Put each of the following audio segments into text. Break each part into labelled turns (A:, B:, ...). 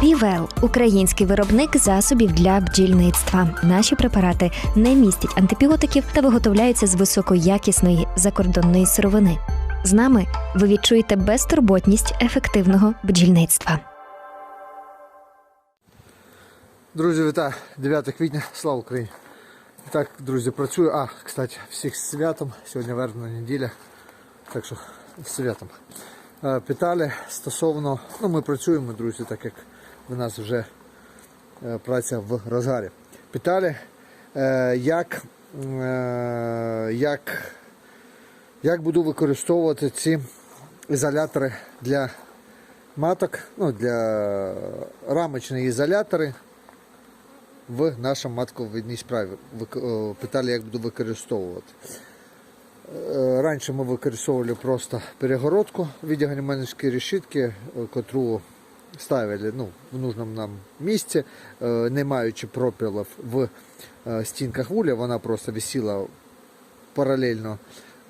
A: Півел український виробник засобів для бджільництва. Наші препарати не містять антибіотиків та виготовляються з високоякісної закордонної сировини. З нами ви відчуєте безтурботність ефективного бджільництва.
B: Друзі, вітаю! 9 квітня, слава Україні! Так, друзі, працюю. А, кстати, всіх з святом. Сьогодні вербна неділя. Так що з святом. Е, Питали стосовно, ну ми працюємо, друзі, так як в нас вже е, праця в розгарі. Питали, е, як, е, як, як буду використовувати ці ізолятори для маток, ну, для рамочні ізолятори в нашому матковидній справі. Питали, як буду використовувати. Раніше ми використовували просто перегородку в решітки, котру ставили ну, в нужному нам місці, е, не маючи пропілів в е, стінках вуля, вона просто висіла паралельно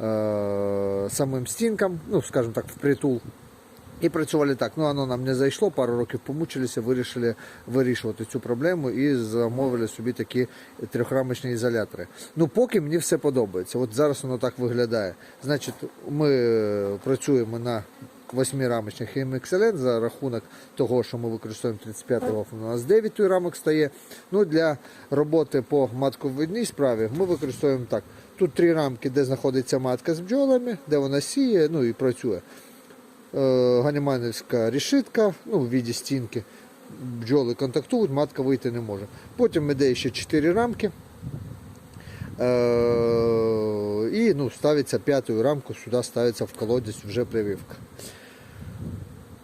B: е, самим стінкам, ну, скажімо так, впритул. І працювали так. Ну, воно нам не зайшло, пару років помучилися, вирішили вирішувати цю проблему і замовили собі такі трьохрамочні ізолятори. Ну, поки мені все подобається. От зараз воно так виглядає. Значить, ми е, працюємо на восьмирамочних MXLN за рахунок того, що ми використовуємо 35-го, у нас 9 рамок стає. Ну, для роботи по матковидній справі ми використовуємо так. Тут три рамки, де знаходиться матка з бджолами, де вона сіє, ну і працює ганіманівська рішитка ну, в віді стінки. Бджоли контактують, матка вийти не може. Потім йде ще 4 рамки. Е, і ну, ставиться п'ятою рамку, сюди ставиться в колодязь вже прививка.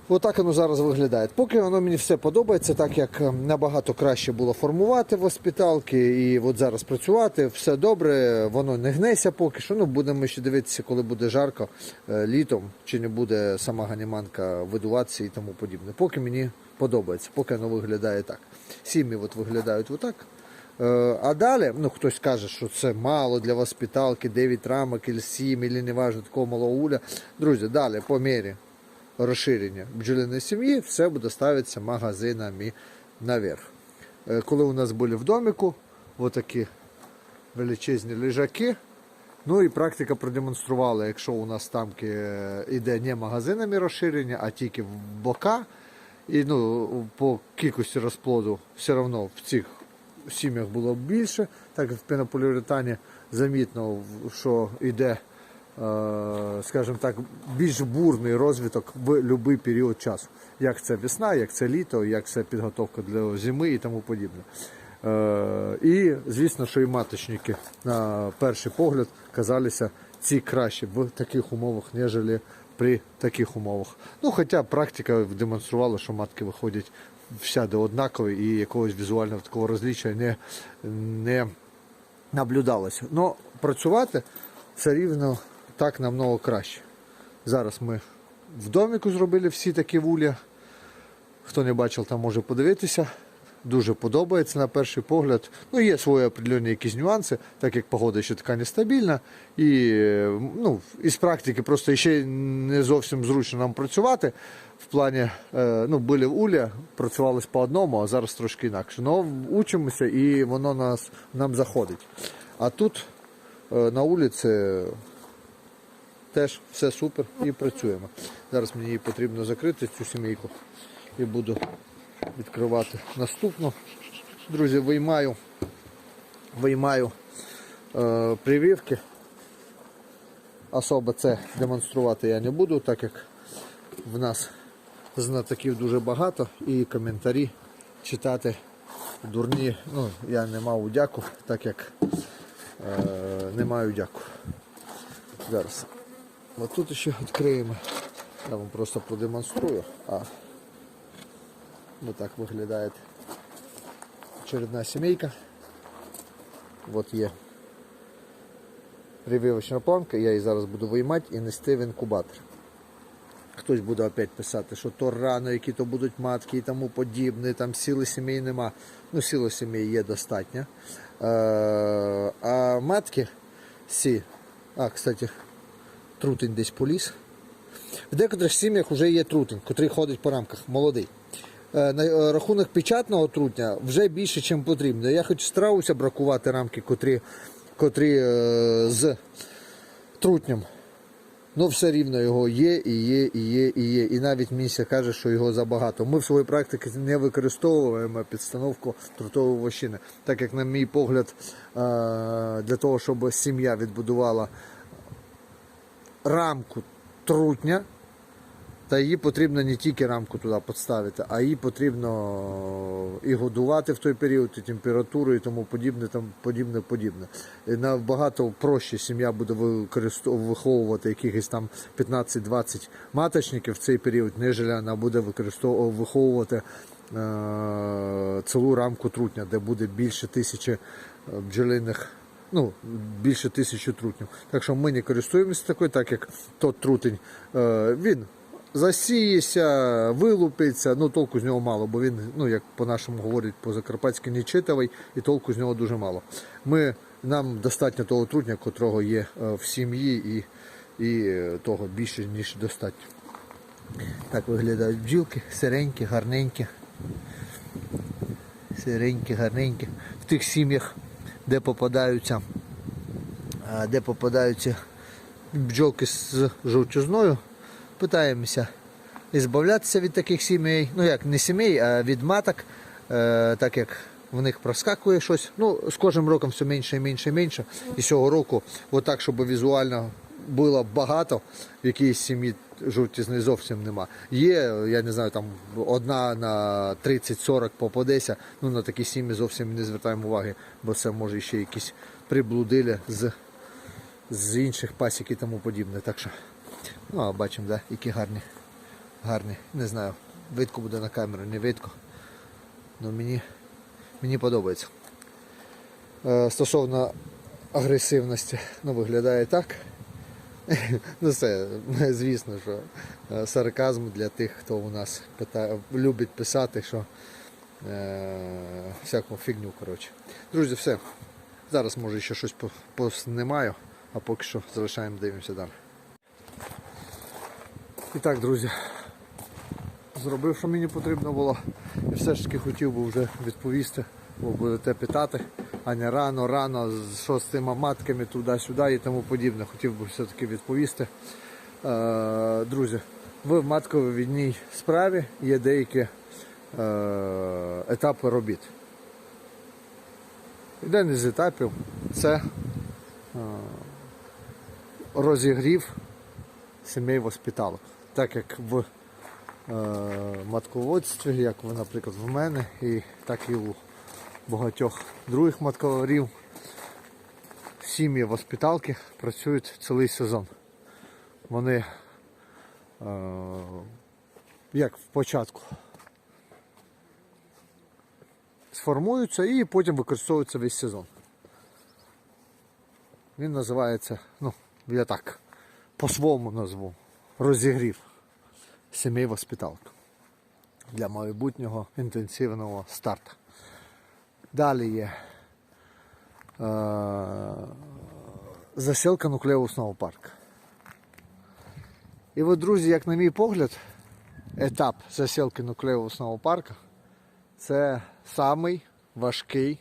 B: Отак воно зараз виглядає. Поки воно мені все подобається, так як е, набагато краще було формувати в госпіталки і от зараз працювати, все добре, воно не гнеться поки що. Ну, будемо ще дивитися, коли буде жарко е, літом, чи не буде сама ганіманка видуватися і тому подібне. Поки мені подобається, поки воно виглядає так. Сім'ї от виглядають отак. Е, А далі, ну хтось каже, що це мало для воспиталки, 9 рамок, або 7, або не важно, такого малого уля. Друзі, далі по мірі розширення бджолиної сім'ї все буде ставитися магазинами наверх. Е, Коли у нас були в домику, отакі величезні лежаки. Ну і практика продемонструвала, якщо у нас тамки е, іде не магазинами розширення, а тільки в бока. І ну, по кількості розплоду все одно в цих сім'ях було більше, так як в пенополіуретані замітно, що йде, е, скажімо так, більш бурний розвиток в будь-який період часу. Як це весна, як це літо, як це підготовка для зими і тому подібне. Е, І звісно, що і маточники на перший погляд казалися ці кращі в таких умовах, ніж при таких умовах. Ну, хоча практика демонструвала, що матки виходять всяде однакові і якогось візуального такого розліччя не, не наблюдалося. Ну, працювати все рівно так намного краще. Зараз ми в доміку зробили всі такі вуля. Хто не бачив, там може подивитися. Дуже подобається на перший погляд. Ну, є свої определенні якісь нюанси, так як погода ще така нестабільна. І ну, із практики просто ще не зовсім зручно нам працювати. В плані, е, ну, були в Уля, працювалися по одному, а зараз трошки інакше. Ну, учимося і воно нас, нам заходить. А тут е, на вулиці теж все супер і працюємо. Зараз мені її потрібно закрити, цю сімейку, і буду відкривати наступну. Друзі, виймаю, виймаю е, прививки. Особо це демонструвати я не буду, так як в нас знатоків дуже багато і коментарі читати дурні. Ну, я не мав дяку, так як е, не маю дяку. Зараз. От тут ще відкриємо. Я вам просто продемонструю. А вот так виглядає очередна сімейка. От є прививочна планка, я її зараз буду виймати і нести в інкубатор. Хтось буде опять писати, що то рано, які то будуть матки і тому подібне, там сіли сімей нема. Ну, сіли сімей є достатньо. Е, а матки сі, а, кстати, трутень десь поліз. В декотрих сім'ях вже є трутень, котрий ходить по рамках, молодий. е, на е, рахунок печатного трутня вже більше, ніж потрібно. Я хочу страуся бракувати рамки, котрі, котрі е, з трутнем. Ну, все рівно його є, і є, і є, і є. І навіть місія каже, що його забагато. Ми в своїй практиці не використовуємо підстановку трутової вощини. Так як, на мій погляд, для того, щоб сім'я відбудувала рамку трутня, та її потрібно не тільки рамку туди підставити, а її потрібно і годувати в той період, і температуру, і тому подібне, там подібне, подібне. І набагато проще сім'я буде виховувати якихось там 15-20 маточників в цей період, ніж вона буде виховувати е- цілу рамку трутня, де буде більше тисячі бджолиних ну, більше тисячі трутнів. Так що ми не користуємося такою, так як тот трутень, е, він засіється, вилупиться, ну толку з нього мало, бо він, ну як по-нашому говорять, по-закарпатськи нечитовий, і толку з нього дуже мало. Ми, нам достатньо того трутня, котрого є е, в сім'ї, і, і е, того більше, ніж достатньо. Так виглядають бджілки, сиренькі, гарненькі. Сиренькі, гарненькі. В тих сім'ях, де попадаються, де попадаються бджолки з жовтюзною. питаємося ізбавлятися від таких сімей. Ну як не сімей, а від маток, е, так як в них проскакує щось. Ну, з кожним роком все менше і менше і менше. І цього року, отак, щоб візуально було багато, в якійсь сім'ї жовтізни зовсім нема. Є, я не знаю, там одна на 30-40 попадеться, ну на такі сім'ї зовсім не звертаємо уваги, бо це може ще якісь приблудилля з, з інших пасік і тому подібне. Так що, ну, а бачимо, да, які гарні, гарні. Не знаю, видко буде на камеру, не видко. Ну мені, мені подобається. Е, стосовно агресивності, ну виглядає так. Ну це, звісно, що е, сарказм для тих, хто у нас питає, любить писати, що е, всяку фігню. коротше. Друзі, все. Зараз може ще щось по- поснімаю, а поки що залишаємо, дивимося далі. І так, друзі, зробив, що мені потрібно було. І все ж таки хотів би вже відповісти, бо будете питати, а не рано, рано, що з тими матками туди-сюди і тому подібне. Хотів би все-таки відповісти. Е, друзі, в матково-відній справі є деякі е, етапи робіт. Один із етапів це е, розігрів сімей воспіталок. Так як в матководстві, як наприклад, в мене, так і у багатьох других матковарів, сім'ї воспіталки працюють цілий сезон. Вони е, як в початку сформуються і потім використовуються весь сезон. Він називається, ну, я так по-своєму назву, розігрів сімей воспиталок для майбутнього інтенсивного старту. Далі є е, засілка нуклеусного парку. І от, друзі, як на мій погляд, етап засілки нуклеусного парку це самий важкий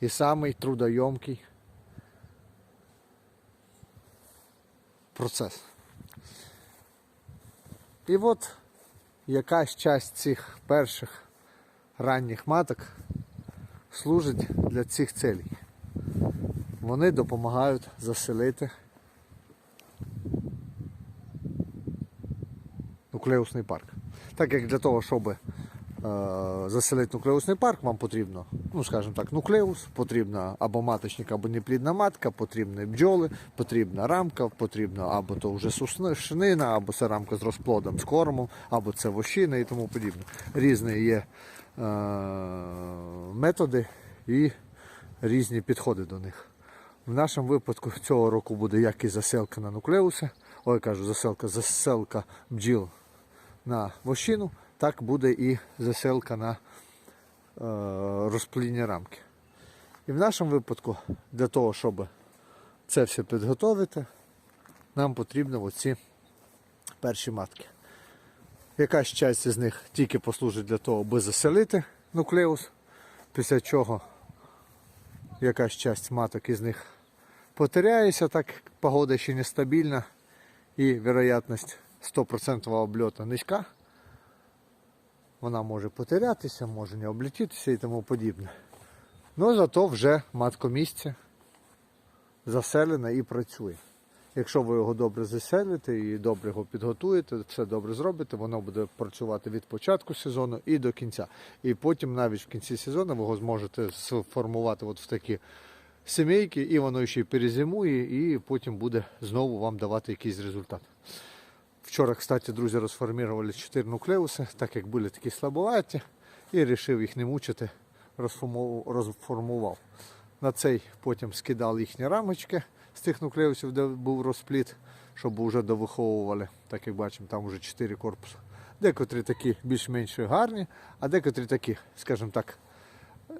B: і самий трудойомкий процес. І от якась часть цих перших ранніх маток служить для цих целей. Вони допомагають заселити нуклеусний парк. Так як для того, щоб е, заселити нуклеусний парк, вам потрібно, ну скажімо так, нуклеус, потрібна або маточник, або неплідна матка, потрібні бджоли, потрібна рамка, потрібна або то вже сушнина, або це рамка з розплодом, з кормом, або це вощина і тому подібне. Різні є методи і різні підходи до них. В нашому випадку цього року буде як і заселка на нуклеуси, ой кажу, заселка, заселка бджіл на вощину, так буде і заселка на е, розплідні рамки. І в нашому випадку, для того, щоб це все підготовити, нам потрібно оці перші матки. Якась часть з них тільки послужить для того, аби заселити нуклеус, після чого якась часть маток із них потеряється, так погода ще нестабільна і вероятність 100% обльоту низька. Вона може потерятися, може не облетітися і тому подібне. Ну зато вже маткомісце заселене і працює. Якщо ви його добре заселите і добре його підготуєте, все добре зробите, воно буде працювати від початку сезону і до кінця. І потім навіть в кінці сезону ви його зможете сформувати от в такі сімейки, і воно ще й перезимує, і потім буде знову вам давати якийсь результат. Вчора, кстати, друзі, розформували 4 нуклеуси, так як були такі слабоваті, і вирішив їх не мучити, розформував. На цей потім скидав їхні рамочки з тих нуклеусів, де був розпліт, щоб вже довиховували. Так як бачимо, там вже 4 корпуси. Декотрі такі більш-менш гарні, а декотрі такі, скажімо так,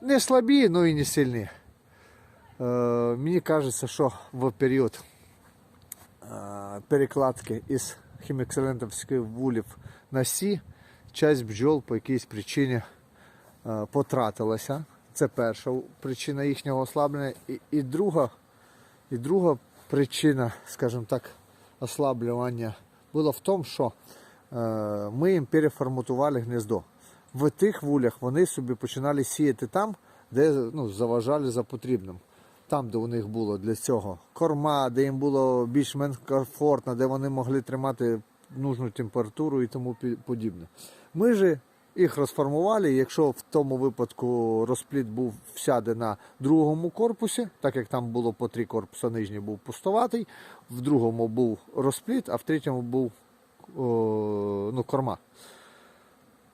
B: не слабі, але і не сильні. Е, мені кажеться, що в період е, перекладки із хімікселентовських вулів на сі, часть бджол по якійсь причині е, потратилася. Це перша причина їхнього ослаблення. І, і, друга, і друга причина, скажімо так, ослаблювання була в тому, що е, ми їм переформатували гніздо. В тих вулях вони собі починали сіяти там, де ну, заважали за потрібним. Там, де у них було для цього корма, де їм було більш-менш комфортно, де вони могли тримати нужну температуру і тому подібне. Ми же їх розформували. Якщо в тому випадку розпліт був всяде на другому корпусі, так як там було по три корпуси, нижній був пустоватий, в другому був розпліт, а в третьому був о, ну, корма.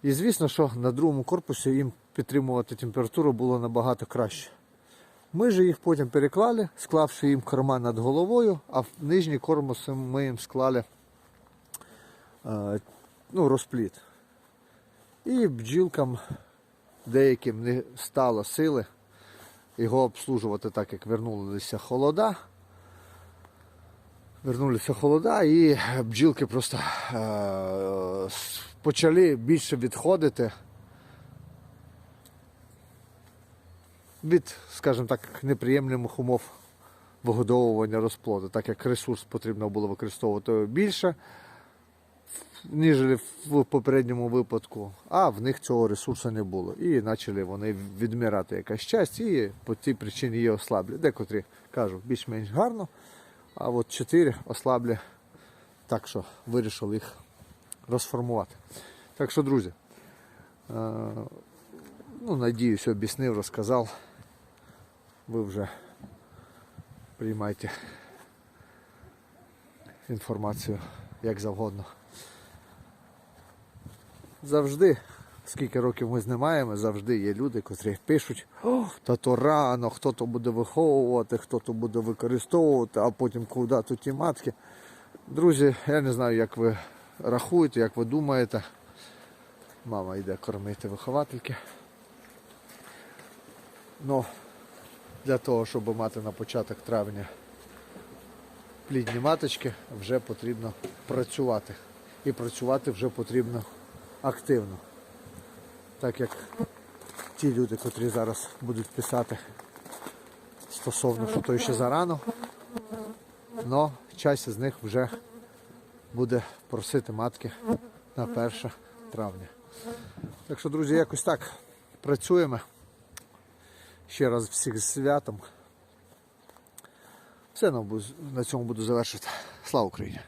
B: І звісно, що на другому корпусі їм підтримувати температуру було набагато краще. Ми ж їх потім переклали, склавши їм корма над головою, а в нижній корпус ми їм склали е, ну, розпліт. І бджілкам деяким не стало сили його обслужувати, так як вернулися холода. Вернулися холода і бджілки просто е, почали більше відходити від, скажімо так, неприємних умов вигодовування розплоду, так як ресурс потрібно було використовувати більше, ніж в попередньому випадку, а в них цього ресурсу не було. І почали вони відмирати якась часть, і по цій причині її ослаблі. Декотрі кажу, більш-менш гарно, а от чотири ослаблі, так що вирішив їх розформувати. Так що, друзі, е, ну, надіюсь, об'яснив, розказав. Ви вже приймайте інформацію як завгодно. Завжди, скільки років ми знімаємо, завжди є люди, котрі пишуть, та то рано, хто то буде виховувати, хто то буде використовувати, а потім куди тут ті матки. Друзі, я не знаю, як ви рахуєте, як ви думаєте. Мама йде кормити виховательки. Ну, для того, щоб мати на початок травня плідні маточки, вже потрібно працювати. І працювати вже потрібно активно. Так як ті люди, котрі зараз будуть писати стосовно, що то ще зарано, але часть з них вже буде просити матки на 1 травня. Так що, друзі, якось так працюємо. Ще раз всіх з святом. Все на цьому буду завершити. Слава Україні!